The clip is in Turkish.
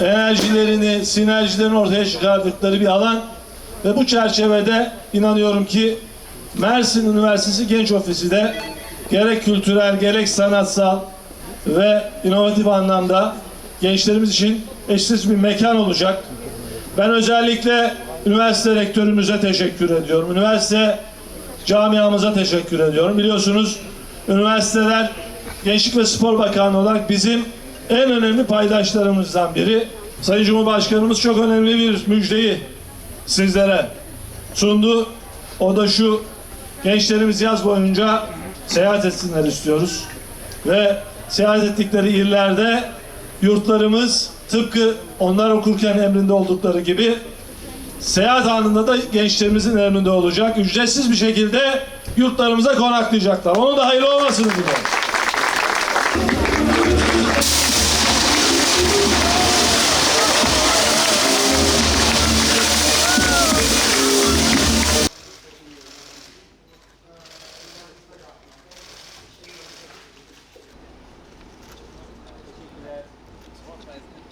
enerjilerini, sinerjilerini ortaya çıkardıkları bir alan ve bu çerçevede inanıyorum ki Mersin Üniversitesi Genç Ofisi de gerek kültürel gerek sanatsal ve inovatif anlamda gençlerimiz için eşsiz bir mekan olacak. Ben özellikle üniversite rektörümüze teşekkür ediyorum. Üniversite camiamıza teşekkür ediyorum. Biliyorsunuz üniversiteler Gençlik ve Spor Bakanlığı olarak bizim en önemli paydaşlarımızdan biri. Sayın Cumhurbaşkanımız çok önemli bir müjdeyi sizlere sundu. O da şu gençlerimiz yaz boyunca seyahat etsinler istiyoruz. Ve seyahat ettikleri illerde yurtlarımız tıpkı onlar okurken emrinde oldukları gibi seyahat anında da gençlerimizin emrinde olacak. Ücretsiz bir şekilde yurtlarımıza konaklayacaklar. Onun da hayırlı olmasını diliyorum. Thank you.